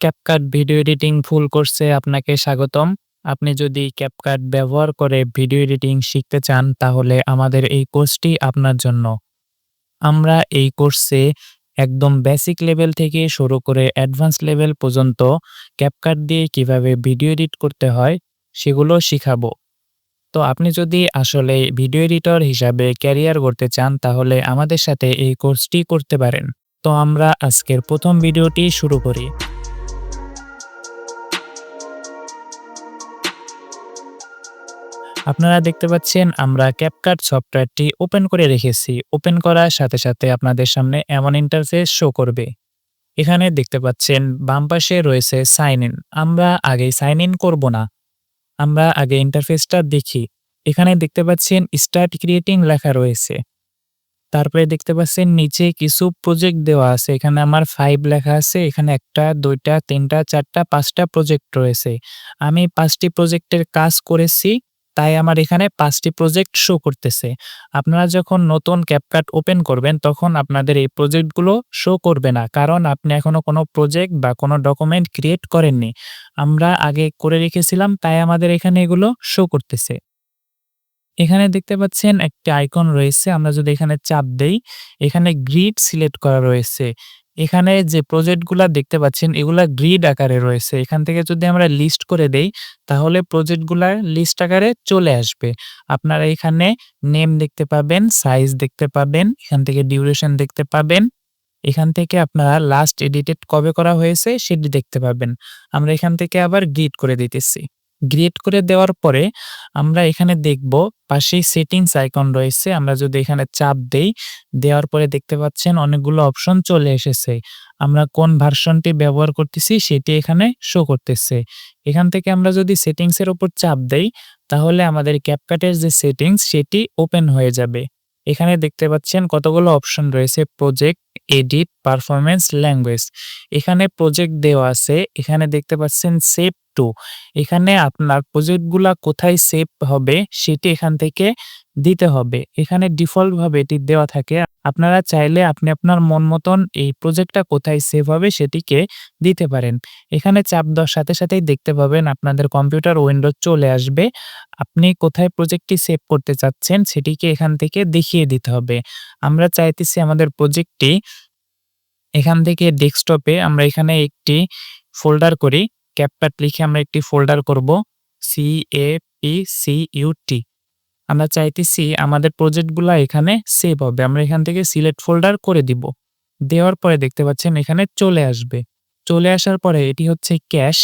CapCut video editing ফুল কোর্সে আপনাকে স্বাগতম। আপনি যদি CapCut ব্যবহার করে ভিডিও এডিটিং শিখতে চান, তাহলে আমাদের এই কোর্সটি আপনার জন্য। আমরা এই কোর্সে একদম বেসিক লেভেল থেকে শুরু করে অ্যাডভান্স লেভেল পর্যন্ত CapCut দিয়ে কীভাবে ভিডিও এডিট করতে হয়, সেগুলো শিখাবো। তো আপনি যদি আসলে ভিডিও এডিটর হিসাবে ক্যারিয়ার করতে চান, তাহলে আমাদের সাথে এই কোর্সটি করতে পারেন। তো আমরা আজকের প্রথম ভিডিওটি শুরু করি। আপনারা দেখতে পাচ্ছেন আমরা CapCut সফটওয়্যারটি ওপেন করে রেখেছি। ওপেন করার সাথে, সাথে আপনাদের সামনে এমন ইন্টারফেস শো করবে। এখানে দেখতে পাচ্ছেন বাম পাশে রয়েছে সাইন ইন। আমরা আগে সাইন ইন করব না। আমরা আগে ইন্টারফেসটা দেখি। এখানে দেখতে পাচ্ছেন স্টার্ট ক্রিয়েটিং লেখা রয়েছে। তারপরে দেখতে পাচ্ছেন নিচে কিছু প্রজেক্ট দেওয়া আছে। এখানে আমার ফাইভ লেখা আছে। এখানে 1 টা, 2 টা, 3 টা, 4 টা, 5 টা প্রজেক্ট রয়েছে। আমি পাঁচটি প্রজেক্টের কাজ করেছি। তাই আমার এখানে পাঁচটি প্রজেক্ট শো করতেছে। আপনারা যখন নতুন CapCut ওপেন করবেন তখন আপনাদের এই প্রজেক্টগুলো শো করবে না। কারণ আপনি এখনও কোনো প্রজেক্ট বা কোনো ডকুমেন্ট ক্রিয়েট করেননি। আমরা আগে করে রেখেছিলাম তাই আমাদের এখানে এগুলো শো করতেছে। এখানে দেখতে পাচ্ছেন একটি আইকন রয়েছে। আমরা যদি এখানে চাপ দেই, এখানে গ্রিড সিলেক্ট করা রয়েছে। এখানে যে প্রজেক্টগুলা দেখতে পাচ্ছেন এগুলা গ্রিড আকারে রয়েছে। এখান থেকে যদি আমরা লিস্ট করে দেই তাহলে প্রজেক্টগুলা লিস্ট আকারে চলে আসবে। আপনারা এখানে নেম দেখতে পাবেন, সাইজ দেখতে পাবেন, এখান থেকে ডিউরেশন দেখতে পাবেন। এখান থেকে আপনারা লাস্ট এডিটেড কবে করা হয়েছে সেটি দেখতে পাবেন। আমরা এখান থেকে আবার গ্রিড করে দিতেছি। গ্রিড করে দেওয়ার পরে আমরা এখানে দেখব পাশেই সেটিংস আইকন রয়েছে। আমরা যদি এখানে চাপ দেই, দেওয়ার পরে দেখতে পাচ্ছেন অনেকগুলো অপশন চলে এসেছে। আমরা কোন ভার্সনটি ব্যবহার করতেছি সেটি এখানে শো করতেছে। এখান থেকে আমরা যদি সেটিংস এর উপর চাপ দেই তাহলে আমাদের এর যে সেটিংস সেটি ওপেন হয়ে যাবে। এখানে দেখতে পাচ্ছেন কতগুলো অপশন রয়েছে প্রজেক্ট, এডিট, পারফরম্যান্স, ল্যাঙ্গুয়েজ। এখানে প্রজেক্ট দেওয়া আছে। এখানে দেখতে পাচ্ছেন সেভ টু। এখানে আপনার প্রজেক্টগুলা কোথায় সেভ হবে সেটি এখান থেকে দিতে হবে। এখানে ডিফল্টভাবে এটি দেওয়া থাকে। আপনারা চাইলে আপনি আপনার মন মতন এই প্রজেক্টটা কোথায় সেভ হবে সেটিকে দিতে পারেন। এখানে চাপ দেওয়ার সাথে সাথেই দেখতে পাবেন আপনাদের কম্পিউটার উইন্ডো চলে আসবে। আপনি কোথায় প্রজেক্টটি সেভ করতে চাচ্ছেন সেটিকে এখান থেকে দেখিয়ে দিতে হবে। আমরা চাইতেছি আমাদের প্রজেক্টটি এখান থেকে ডেস্কটপে আমরা এখানে একটি ফোল্ডার করি। CapCut লিখে আমরা একটি ফোল্ডার করব। C-A-P-C-U-T আমরা চাইতেছি আমাদের প্রজেক্টগুলা এখানে সেভ হবে। আমরা এখান থেকে সিলেক্ট ফোল্ডার করে দিব। দেওয়ার পরে দেখতে পাচ্ছেন এখানে চলে আসবে। চলে আসার পরে এটি হচ্ছে ক্যাশ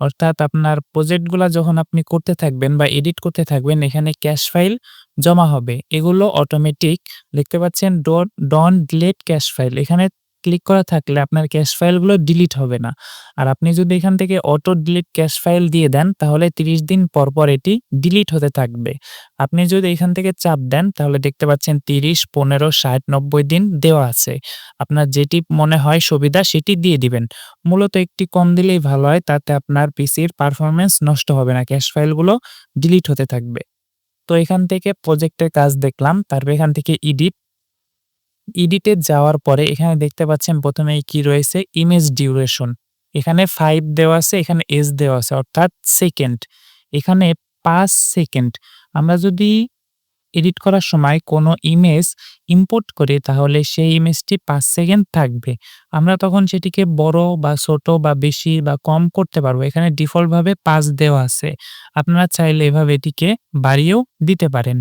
অর্থাৎ আপনার প্রজেক্টগুলা যখন আপনি করতে থাকবেন বা এডিট করতে থাকবেন, এখানে ক্যাশ ফাইল জমা হবে। এগুলো অটোমেটিক দেখতে পাচ্ছেন dot don't delete cache file এখানে ক্লিক করা থাকলে আপনার ক্যাশ ফাইলগুলো ডিলিট হবে না। আর আপনি যদি এখান থেকে অটো ডিলিট ক্যাশ ফাইল দিয়ে দেন তাহলে 30 দিন পর, পর এটি ডিলিট হতে থাকবে। আপনি যদি এখান থেকে চাপ দেন তাহলে দেখতে পাচ্ছেন 30, 15, 60, 90 দিন দেওয়া আছে। আপনার যেটি মনে হয় সুবিধা সেটি দিয়ে দিবেন। মূলত একটি কম দিলেই ভালো হয় তাতে আপনার পিসির পারফরম্যান্স নষ্ট হবে না। ক্যাশ ফাইলগুলো ডিলিট হতে থাকবে। তো এখান থেকে প্রজেক্টের কাজ দেখলাম। তারপর এখান থেকে এডিট এডিটে যাওয়ার পরে এখানে দেখতে পাচ্ছেন প্রথমে কি রয়েছে ইমেজ ডিউরেশন। এখানে ফাইভ দেওয়া আছে, এখানে এস দেওয়া আছে অর্থাৎ সেকেন্ড। এখানে পাঁচ সেকেন্ড। আমরা যদি এডিট করার সময় কোনো ইমেজ ইম্পোর্ট করি তাহলে সেই ইমেজটি পাঁচ সেকেন্ড থাকবে। আমরা তখন সেটিকে বড় বা ছোট বা বেশি বা কম করতে পারব। এখানে ডিফল্ট ভাবে 5 দেওয়া আছে। আপনারা চাইলে এভাবে এটিকে বাড়িয়েও দিতে পারেন।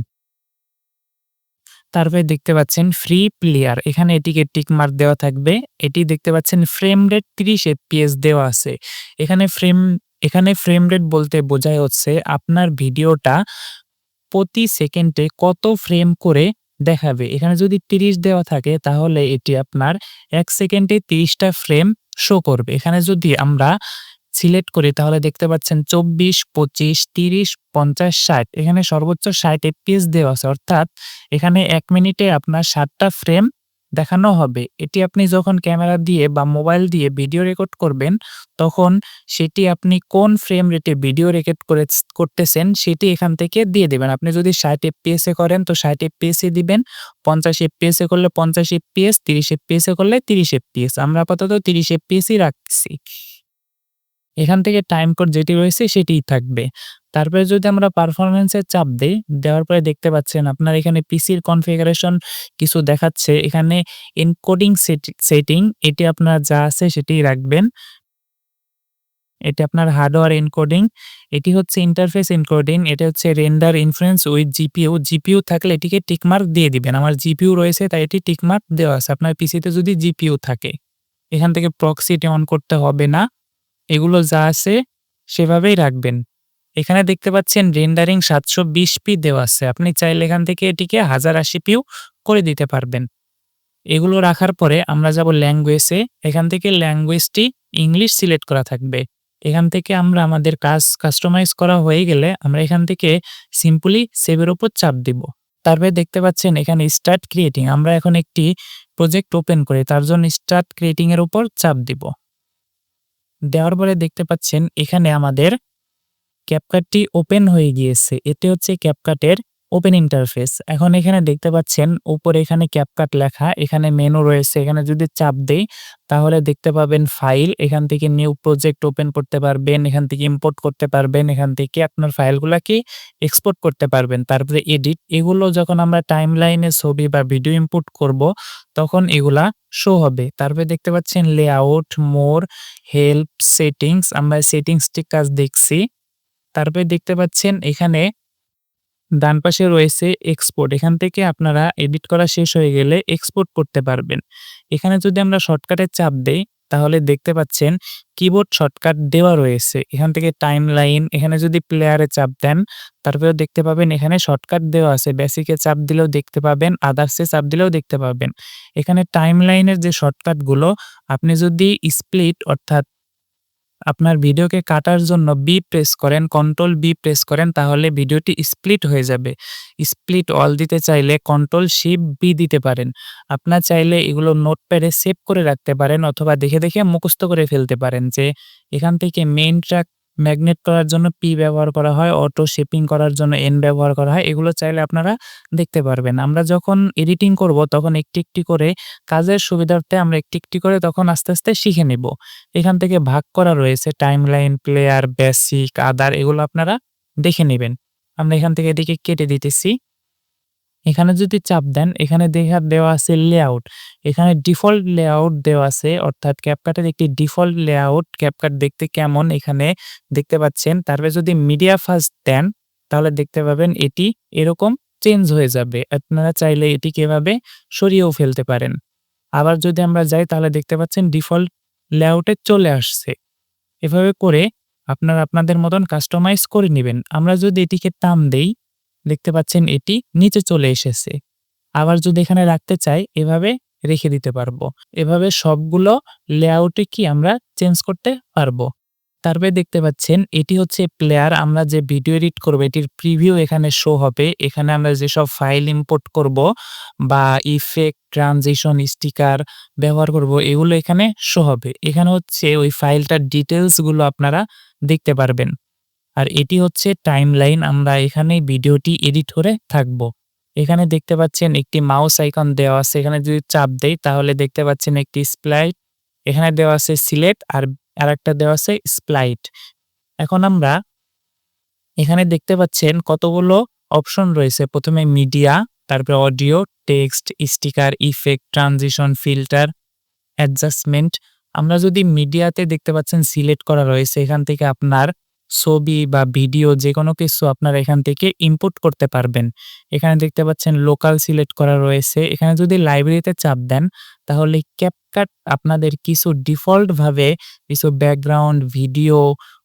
তারপরে দেখতে পাচ্ছেন ফ্রি প্লেয়ার এখানে এটিকে টিক মার্ক দেওয়া থাকবে। এটি দেখতে পাচ্ছেন ফ্রেম রেট 30 এফপিএস দেওয়া আছে। এখানে ফ্রেম এখানে ফ্রেম রেট বলতে বোঝায় হচ্ছে আপনার ভিডিওটা প্রতি সেকেন্ডে কত ফ্রেম করে দেখাবে। এখানে যদি 30 দেওয়া থাকে তাহলে এটি আপনার এক সেকেন্ডে 30 টা ফ্রেম শো করবে। এখানে যদি আমরা সিলেক্ট করি তাহলে দেখতে পাচ্ছেন 24, 25, 30, 50, 60 এখানে সর্বোচ্চ 60 এফপিএস দেওয়া আছে। অর্থাৎ এখানে এক মিনিটে আপনার 60 টা ফ্রেম দেখানো হবে। এটি আপনি যখন ক্যামেরা দিয়ে বা মোবাইল দিয়ে ভিডিও রেকর্ড করবেন তখন সেটি আপনি কোন ফ্রেম রেটে ভিডিও রেকর্ড করে করতেছেন সেটি এখান থেকে দিয়ে দেবেন আপনি যদি 60 এফপিএস করেন তো 60 এফপিএস দিবেন। 50 এফপিএস করলে 50 এফপিএস, 30 এফপিএস করলে 30 এফপিএস। আমরা আপাতত 30 এফপিএস ই রাখতেছি। এখান থেকে টাইম কোড যেটি রয়েছে সেটিই থাকবে। তারপরে যদি আমরা পারফরমেন্সের চাপ দেই, দেওয়ার পরে দেখতে পাচ্ছেন আপনার এখানে পিসির কনফিগারেশন কিছু দেখাচ্ছে। এখানে এনকোডিং সেটি সেটিং এটি আপনার যা আছে সেটিই রাখবেন। এটি আপনার হার্ডওয়্যার এনকোডিং। এটি হচ্ছে ইন্টারফেস এনকোডিং। এটা হচ্ছে render influence with GPU. GPU থাকলে এটিকে টিকমার্ক দিয়ে দিবেন। আমার জিপিইউ রয়েছে তাই এটি টিকমার্ক দেওয়া আছে। আপনার পিসিতে যদি জিপিইউ থাকে। এখান থেকে প্রক্সিটি অন করতে হবে না। এগুলো যা আছে সেভাবেই রাখবেন। এখানে দেখতে পাচ্ছেন রেন্ডারিং 720p দেওয়া আছে। আপনি চাইলে এখান থেকে এটিকে 1080pও করে দিতে পারবেন। এগুলো রাখার পরে আমরা যাব ল্যাঙ্গুয়েজে। এখান থেকে ল্যাঙ্গুয়েজটি ইংলিশ সিলেক্ট করা থাকবে। এখান থেকে আমরা আমাদের কাজ কাস্টমাইজ করা হয়ে গেলে আমরা এখান থেকে সিম্পলি সেভের ওপর চাপ দিব। তারপরে দেখতে পাচ্ছেন এখানে স্টার্ট ক্রিয়েটিং আমরা এখন একটি প্রজেক্ট ওপেন করি। তার জন্য স্টার্ট ক্রিয়েটিং এর উপর চাপ দিব। দেওয়ার পরে দেখতে পাচ্ছেন এখানে আমাদের ক্যাপকাটটি ওপেন হয়ে গিয়েছে। এটি হচ্ছে ক্যাপকাটের ওপেন ইন্টারফেস। এখন এখানে দেখতে পাচ্ছেন উপরে এখানে ক্যাপকাট লেখা, এখানে মেনু রয়েছে। এখানে যদি চাপ দেই তাহলে দেখতে পাবেন ফাইল। এখান থেকে নিউ প্রজেক্ট ওপেন করতে পারবেন। এখান থেকে ইম্পোর্ট করতে পারবেন। এখান থেকে আপনার ফাইলগুলাকে এক্সপোর্ট করতে পারবেন। তারপরে এডিট এগুলো যখন আমরা টাইম লাইনে ছবি বা ভিডিও ইম্পোর্ট করব তখন এগুলা শো হবে। তারপরে দেখতে পাচ্ছেন লেআউট, মোর, হেল্প, সেটিংস আমরা সেটিংসটি কাজ দেখছি। তারপরে দেখতে পাচ্ছেন এখানে ডান পাশে রয়েছে এক্সপোর্ট। এখান থেকে আপনারা এডিট করা শেষ হয়ে গেলে এক্সপোর্ট করতে পারবেন। এখানে যদি আমরা শর্টকাটে চাপ দেই তাহলে দেখতে পাচ্ছেন কিবোর্ড শর্টকাট দেওয়া রয়েছে। এখান থেকে টাইম লাইন এখানে যদি প্লেয়ারে চাপ দেন তারপরেও দেখতে পাবেন এখানে শর্টকাট দেওয়া আছে। বেসিকে চাপ দিলেও দেখতে পাবেন, আদার্সে চাপ দিলেও দেখতে পাবেন। এখানে টাইম লাইনের যে শর্টকাটগুলো আপনি যদি স্প্লিট অর্থাৎ আপনার ভিডিওকে কাটার জন্য বি প্রেস করেন, কন্ট্রোল বি প্রেস করেন তাহলে ভিডিওটি স্প্লিট হয়ে যাবে। স্প্লিট অল দিতে চাইলে কন্ট্রোল শিপ বি দিতে পারেন। আপনার চাইলে এগুলো নোটপ্যাডে সেভ করে রাখতে পারেন অথবা দেখে, দেখে মুখস্থ করে ফেলতে পারেন যে এখান থেকে মেইন ট্র্যাক ম্যাগনেট করার জন্য পি ব্যবহার করা হয়, অটো শেপিং করার জন্য এন ব্যবহার করা হয়। এগুলো চাইলে আপনারা দেখতে পারবেন। আমরা যখন এডিটিং করব তখন একটি, একটি করে কাজের সুবিধার্থে আমরা একটি, একটি করে তখন আস্তে, আস্তে শিখে নেব। এখান থেকে ভাগ করা রয়েছে timeline player, basic, other এগুলো আপনারা দেখে নেবেন। আমরা এখান থেকে এদিকে কেটে দিতেছি। এখানে যদি চাপ দেন, এখানে দেখা দেওয়া আছে লেআউট। এখানে ডিফল্ট লেআউট দেওয়া আছে, অর্থাৎ ক্যাপকাটের একটি ডিফল্ট লেআউট ক্যাপকাট দেখতে কেমন এখানে দেখতে পাচ্ছেন। তারপরে যদি মিডিয়া ফার্স্ট দেন, তাহলে দেখতে পাবেন এটি এরকম চেঞ্জ হয়ে যাবে। আপনারা চাইলে এটি এভাবে সরিয়েও ফেলতে পারেন। আবার যদি আমরা যাই, তাহলে দেখতে পাচ্ছেন ডিফল্ট লেআউটে চলে আসছে। এভাবে করে আপনারা আপনাদের মতন কাস্টমাইজ করে নেবেন আমরা যদি এটিকে টান দেই দেখতে পাচ্ছেন এটি নিচে চলে এসেছে। আবার যদি এখানে রাখতে চাই এভাবে রেখে দিতে পারব। এভাবে সবগুলো লেআউটে কি আমরা চেঞ্জ করতে পারব। তারপরে দেখতে পাচ্ছেন এটি হচ্ছে প্লেয়ার আমরা যে ভিডিও এডিট করব এটির প্রিভিউ এখানে শো হবে। এখানে আমরা যেসব ফাইল ইম্পোর্ট করব বা ইফেক্ট, ট্রানজিশন, স্টিকার ব্যবহার করব এগুলো এখানে শো হবে। এখানে হচ্ছে ওই ফাইলটার ডিটেইলসগুলো আপনারা দেখতে পারবেন। আর এটি হচ্ছে টাইমলাইন আমরা এখানে ভিডিওটি এডিট করে থাকব। এখানে দেখতে পাচ্ছেন একটি মাউস আইকন দেওয়া আছে। এখানে যদি চাপ দেই তাহলে দেখতে পাচ্ছেন একটি স্প্লাইট এখানে দেওয়া আছে সিলেক্ট আর আরেকটা দেওয়া আছে স্প্লাইট। এখন আমরা এখানে দেখতে পাচ্ছেন কতগুলো অপশন রয়েছে। প্রথমে মিডিয়া, তারপরে audio, text, sticker, effect, transition, filter, adjustment. আমরা যদি মিডিয়াতে দেখতে পাচ্ছেন সিলেক্ট করা রয়েছে এখান থেকে আপনার ছবি বা ভিডিও যে কোনো কিছু আপনারা এখান থেকে ইম্পোর্ট করতে পারবেন। এখানে দেখতে পাচ্ছেন লোকাল সিলেক্ট করা রয়েছে। এখানে যদি লাইব্রেরিতে চাপ দেন তাহলে ক্যাপকাট আপনাদের কিছু ডিফল্ট ভাবে কিছু ব্যাকগ্রাউন্ড, ভিডিও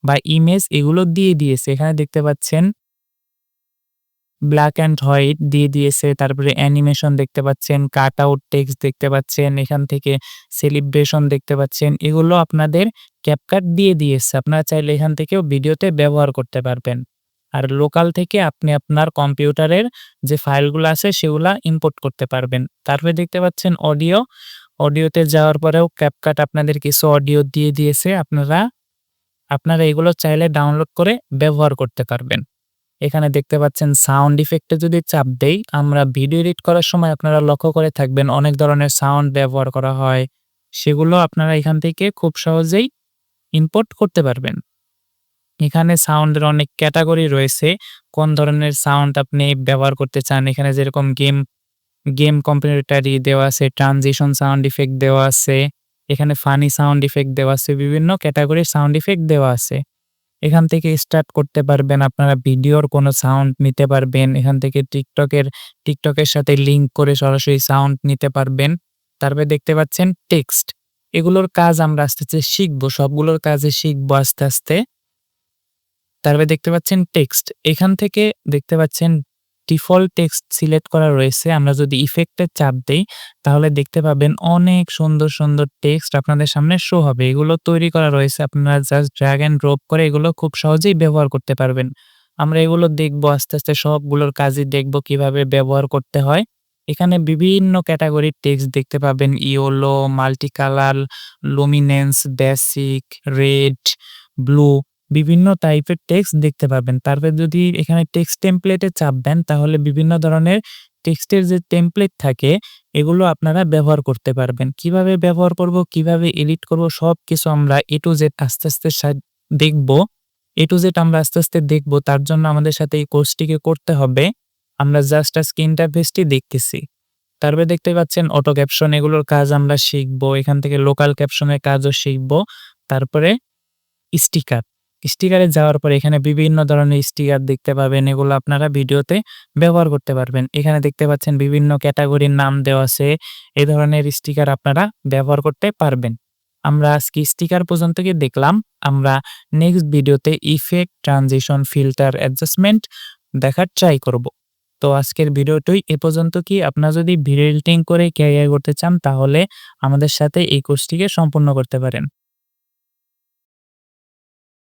বা ইমেজ এগুলো দিয়ে দিয়েছে। এখানে দেখতে পাচ্ছেন ব্ল্যাক অ্যান্ড হোয়াইট দিয়ে দিয়েছে। তারপরে অ্যানিমেশন দেখতে পাচ্ছেন, কাট আউট টেক্সট দেখতে পাচ্ছেন, এখান থেকে সেলিব্রেশন দেখতে পাচ্ছেন। এগুলো আপনাদের ক্যাপকাট দিয়ে দিয়েছে। আপনারা চাইলে এখান থেকেও ভিডিওতে ব্যবহার করতে পারবেন। আর লোকাল থেকে আপনি আপনার কম্পিউটারের যে ফাইলগুলো আছে সেগুলা ইম্পোর্ট করতে পারবেন। তারপরে দেখতে পাচ্ছেন অডিও, অডিওতে যাওয়ার পরেও ক্যাপকাট আপনাদের কিছু অডিও দিয়ে দিয়েছে। আপনারা আপনারা এগুলো চাইলে ডাউনলোড করে ব্যবহার করতে পারবেন। এখানে দেখতে পাচ্ছেন সাউন্ড ইফেক্টে যদি চাপ দেই আমরা ভিডিও এডিট করার সময় আপনারা লক্ষ্য করে থাকবেন অনেক ধরনের সাউন্ড ব্যবহার করা হয়। সেগুলো আপনারা এখান থেকে খুব সহজেই ইম্পোর্ট করতে পারবেন। এখানে সাউন্ডের অনেক ক্যাটাগরি রয়েছে। কোন ধরনের সাউন্ড আপনি ব্যবহার করতে চান। এখানে যেরকম গেম, গেম কম্প্লিমেন্টারি দেওয়া আছে, ট্রানজিশন সাউন্ড ইফেক্ট দেওয়া আছে। এখানে ফানি সাউন্ড ইফেক্ট দেওয়া আছে। বিভিন্ন ক্যাটাগরির সাউন্ড ইফেক্ট দেওয়া আছে। এখান থেকে স্টার্ট করতে পারবেন আপনারা ভিডিওর কোনো সাউন্ড নিতে পারবেন। এখান থেকে টিকটকের টিকটকের সাথে লিঙ্ক করে সরাসরি সাউন্ড নিতে পারবেন। তারপরে দেখতে পাচ্ছেন টেক্সট। এগুলোর কাজ আমরা আস্তে, আস্তে শিখব। সবগুলোর কাজে শিখব আস্তে, আস্তে। তারপরে দেখতে পাচ্ছেন টেক্সট। এখান থেকে দেখতে পাচ্ছেন ডিফল্ট টেক্সট সিলেক্ট করা রয়েছে। আমরা যদি ইফেক্টের চাপ দেই তাহলে দেখতে পাবেন অনেক সুন্দর, সুন্দর টেক্সট আপনাদের সামনে শো হবে। এগুলো তৈরি করা রয়েছে। আপনারা জাস্ট ড্র্যাগ অ্যান্ড ড্রপ করে এগুলো খুব সহজেই ব্যবহার করতে পারবেন। আমরা এগুলো দেখব আস্তে, আস্তে সবগুলোর কাজই দেখব কীভাবে ব্যবহার করতে হয়। এখানে বিভিন্ন ক্যাটেগরির টেক্সট দেখতে পাবেন yellow multi colour, luminance, basic, red, blue বিভিন্ন টাইপের টেক্সট দেখতে পাবেন। তারপরে যদি এখানে টেক্সট টেমপ্লেটে চাপ দেন তাহলে বিভিন্ন ধরনের টেক্সটের যে টেমপ্লেট থাকে এগুলো আপনারা ব্যবহার করতে পারবেন। কীভাবে ব্যবহার করব, কীভাবে এডিট করব সবকিছু আমরা এ টু জেড আস্তে, আস্তে দেখব। এ টু জেড আমরা আস্তে, আস্তে দেখব। তার জন্য আমাদের সাথে এই কোর্সটিকে করতে হবে। আমরা জাস্ট আজকে ইন্টারফেসটি দেখতেছি। তারপরে দেখতে পাচ্ছেন অটো ক্যাপশন এগুলোর কাজ আমরা শিখব। এখান থেকে লোকাল ক্যাপশনের কাজও শিখব। তারপরে স্টিকার। স্টিকারে যাওয়ার পরে এখানে বিভিন্ন ধরনের স্টিকার দেখতে পাবেন। এগুলো আপনারা ভিডিওতে ব্যবহার করতে পারবেন। এখানে দেখতে পাচ্ছেন বিভিন্ন ক্যাটাগরির নাম দেওয়া আছে। এ ধরনের স্টিকার আপনারা ব্যবহার করতে পারবেন। আমরা আজকে স্টিকার পর্যন্ত গিয়ে দেখলাম। আমরা নেক্সট ভিডিওতে ইফেক্ট, ট্রানজিশন, ফিল্টার, অ্যাডজাস্টমেন্ট দেখার ট্রাই করব। তো আজকের ভিডিওটি এ পর্যন্ত কি আপনারা যদি ভিডিও এডিটিং করে ক্যারিয়ার করতে চান তাহলে আমাদের সাথে এই কোর্সটিকে সম্পূর্ণ করতে পারেন।